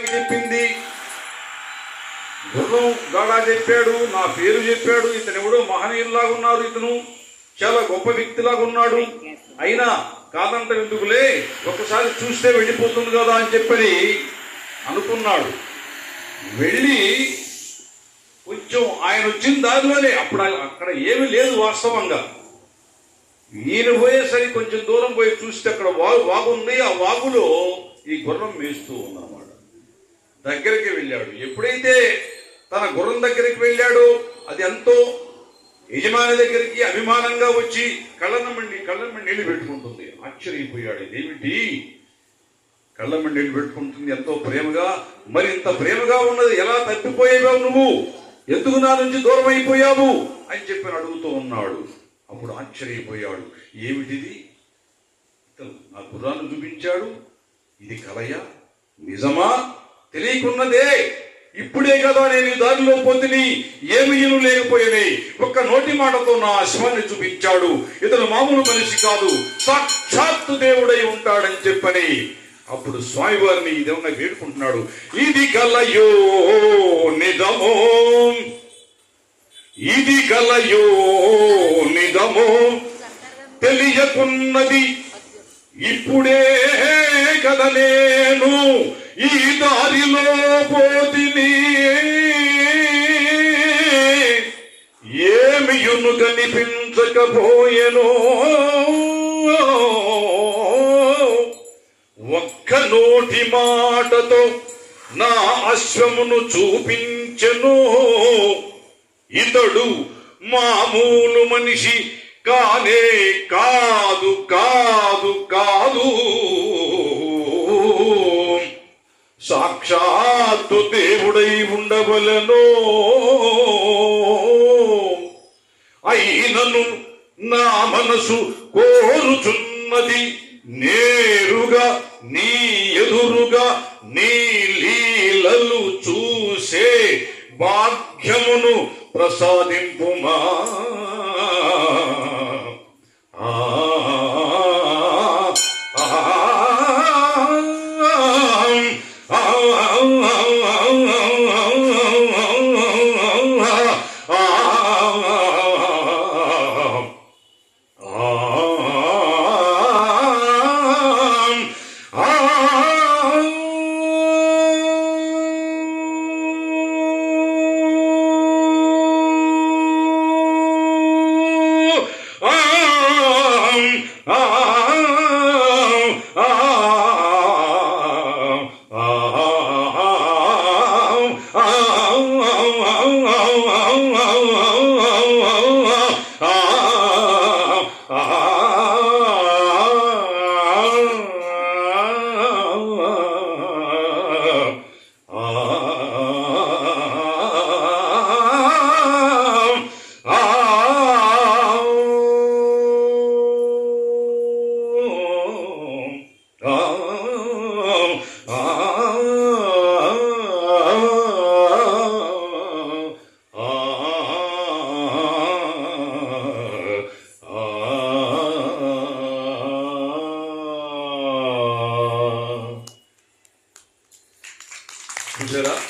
చెప్పింది. గుర్రం గాడా చెప్పాడు నా పేరు చెప్పాడు. ఇతను ఎవడో మహనీయుల్లాగా ఉన్నారు ఇతను. చాలా గొప్ప వ్యక్తిలాగా ఉన్నాడు. అయినా కాదంట ఎందుకులే? ఒకసారి చూస్తే వెళ్ళిపోతుంది కదా అని చెప్పని అనుకున్నాడు. వెళ్ళి కొంచెం ఆయన వచ్చిన దారిలోనే అప్పుడు అక్కడ ఏమీ లేదు వాస్తవంగా. ఈయన పోయేసరికి కొంచెం దూరం పోయి చూస్తే అక్కడ వాగు వాగు ఉంది ఆ వాగులో ఈ గుర్రం మేస్తూ ఉందన్నమాట. దగ్గరికి వెళ్ళాడు. ఎప్పుడైతే తన గుర్రం దగ్గరికి వెళ్ళాడో అది ఎంతో యజమాని దగ్గరికి అభిమానంగా వచ్చి కళ్ళనమ్మండి కళ్ళనమ్మండి నీళ్ళు పెట్టుకుంటుంది. ఆశ్చర్యపోయాడు. ఇదేమిటి? కళ్ళమ్మండి నీళ్ళు పెట్టుకుంటుంది. ఎంతో ప్రేమగా మరి ఇంత ప్రేమగా ఉన్నది ఎలా తప్పిపోయావు నువ్వు? ఎందుకు నా నుంచి దూరం అయిపోయావు? అని చెప్పి అడుగుతూ ఉన్నాడు. అప్పుడు ఆశ్చర్యపోయాడు. ఏమిటిది? ఇతను నా గుర్రాన్ని చూపించాడు. ఇది కలయా నిజమా? తెలియకున్నదే. ఇప్పుడే కదా నేను దారిలో పొందిని ఏమి ఇను ఒక్క నోటి మాటతో నా అశ్వాన్ని చూపించాడు. ఇతను మామూలు మనిషి కాదు. సాక్షాత్తు దేవుడై ఉంటాడని చెప్పని. అప్పుడు స్వామివారిని ఇదేమన్నా వేడుకుంటున్నాడు. ఇది కలయో నిజమో ఇది కలయో నిజమో తెలియకున్నది ఇప్పుడే కదా నేను ఈ దారిలో పోతిని ఏమియును కనిపించకపోయెను? ఒక్క నోటి మాటతో నా అశ్వమును చూపించెను. ఇతడు మామూలు మనిషి కానే కాదు కాదు కాదు. సాక్షాత్తు దేవుడై ఉండవలను. అయినను నా మనసు కోరుచున్నది నేరుగా నీ ఎదురుగా నీ లీలలు చూసే భాగ్యమును ప్రసాదింపుమా. it up.